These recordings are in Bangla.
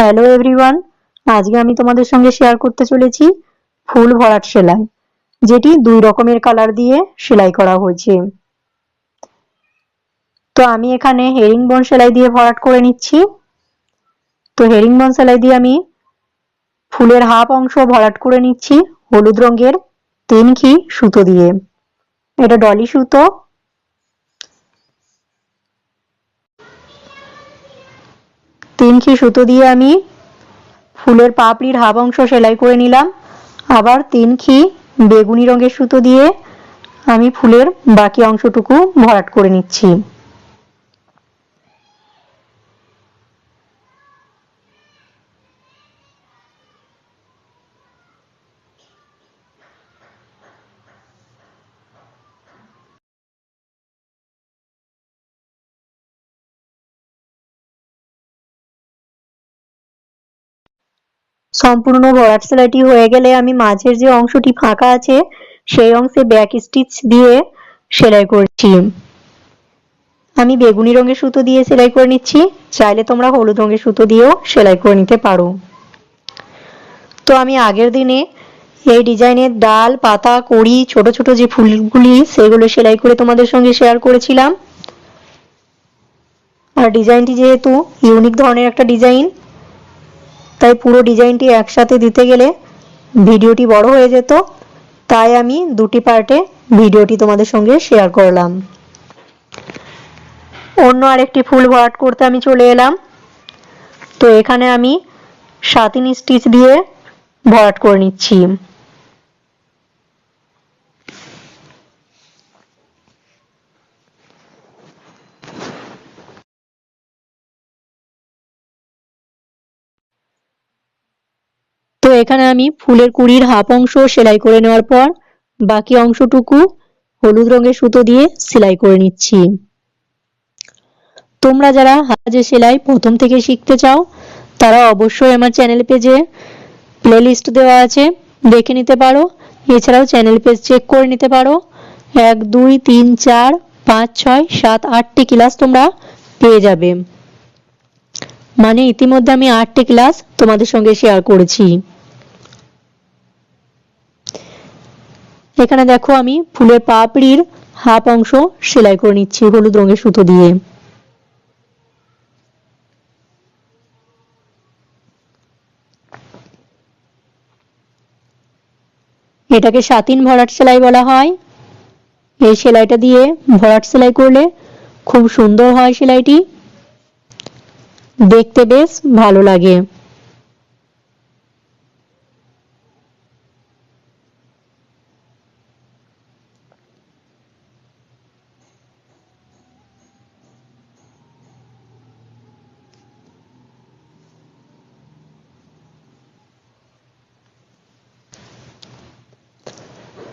হ্যালো এভরিওয়ান আজকে আমি তোমাদের সঙ্গে শেয়ার করতে চলেছি ফুল ভরাট সেলাই, যেটি দুই রকমের কালার দিয়ে সেলাই করা হয়েছে। তো আমি এখানে হেরিং বন সেলাই দিয়ে ভরাট করে নিচ্ছি। তো হেরিং বন সেলাই দিয়ে আমি ফুলের হাফ অংশ ভরাট করে নিচ্ছি, হলুদ রঙের তিন খি সুতো দিয়ে। এটা ডলি সুতো খি সুতো দিয়ে আমি ফুলের পাপড়ির হাফ অংশ সেলাই করে নিলাম। আবার তিনখি বেগুনি রঙের সুতো দিয়ে আমি ফুলের বাকি অংশটুকু ভরাট করে নিচ্ছি। সম্পূর্ণ ভরাট সেলাইটি হয়ে গেলে আমি মাঝের যে অংশটি ফাঁকা আছে, সেই অংশে ব্যাক স্টিচ দিয়ে সেলাই করছি। আমি বেগুনি রঙের সুতো দিয়ে সেলাই করে নিচ্ছি। চাইলে তোমরা হলুদ রঙের সুতো দিয়েও সেলাই করে নিতে পারো। তো আমি আগের দিনে এই ডিজাইনের ডাল, পাতা, কড়ি, ছোট ছোট যে ফুলগুলি, সেগুলো সেলাই করে তোমাদের সঙ্গে শেয়ার করেছিলাম। আর ডিজাইনটি যেহেতু ইউনিক ধরনের একটা ডিজাইন তাই পুরো ডিজাইনটি একসাথে দিতে গেলে ভিডিওটি বড় হয়ে যেত, তাই আমি দুটি পার্টে ভিডিওটি তোমাদের সঙ্গে শেয়ার করলাম। অন্য আরেকটি ফুল ভরাট করতে আমি চলে এলাম। তো এখানে আমি সাতিন স্টিচ দিয়ে ভরাট করে নিচ্ছি। এখানে আমি ফুলের কুড়ির হাফ অংশ সেলাই করে নেওয়ার পর বাকি অংশটুকু হলুদ রঙের সুতো দিয়ে সেলাই করে নিচ্ছি। তোমরা যারা হাজে সেলাই প্রথম থেকে শিখতে চাও, তারা অবশ্যই আমার চ্যানেল পেজে প্লেলিস্ট দেওয়া আছে, দেখে নিতে পারো। এছাড়াও চ্যানেল পেজ চেক করে নিতে পারো। এক, দুই, তিন, চার, পাঁচ, ছয়, সাত, আটটি ক্লাস তোমরা পেয়ে যাবে। মানে ইতিমধ্যে আমি আটটি ক্লাস তোমাদের সঙ্গে শেয়ার করেছি। এখানে দেখো আমি ফুলের পাপড়ির হাফ অংশ সেলাই করে নিচ্ছি হলুদ রঙের সুতো দিয়ে। এটাকে সাতিন ভরাট সেলাই বলা হয়। এই সেলাইটা দিয়ে ভরাট সেলাই করলে খুব সুন্দর হয় সেলাইটি। দেখতে বেশ ভালো লাগে।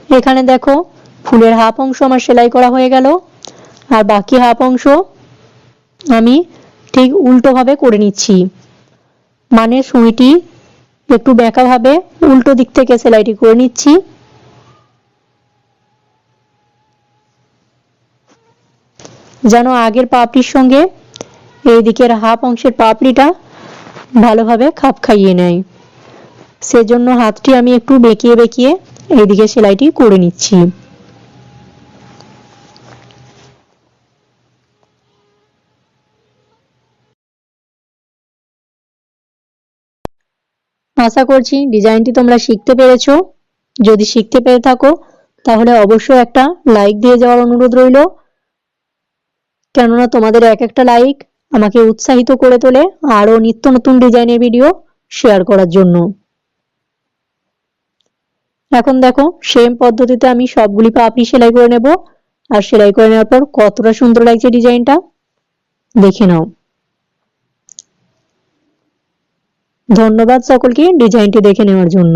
এখানে দেখো, ফুলের হাফ অংশ আমার সেলাই করা হয়ে গেল, আর বাকি হাফ অংশ আমি ঠিক উল্টোভাবে করে নিচ্ছি। মানে সুইটি একটু বেঁকাভাবে উল্টো দিক থেকে সেলাইটি করে নিচ্ছি। যেন আগের পাপড়ির সঙ্গে এই দিকের হাফ অংশের পাপড়িটা ভালোভাবে খাপ খাইয়ে নেয়। সেজন্য হাতটি আমি একটু বেঁকিয়ে বেঁকিয়ে এইদিকে সেলাইটি করে নিচ্ছি। আশা করছি ডিজাইনটি তোমরা শিখতে পেরেছ। যদি শিখতে পেরে থাকো, তাহলে অবশ্যই একটা লাইক দিয়ে যাওয়ার অনুরোধ রইল। কেননা তোমাদের এক একটা লাইক আমাকে উৎসাহিত করে তোলে আরও নিত্য নতুন ডিজাইনের ভিডিও শেয়ার করার জন্য। এখন দেখো সেম পদ্ধতিতে আমি সবগুলি পাপড়ি সেলাই করে নেব। আর সেলাই করে নেওয়ার পর কতটা সুন্দর লাগছে ডিজাইনটা, দেখে নাও। ধন্যবাদ সকলকে ডিজাইনটি দেখে নেওয়ার জন্য।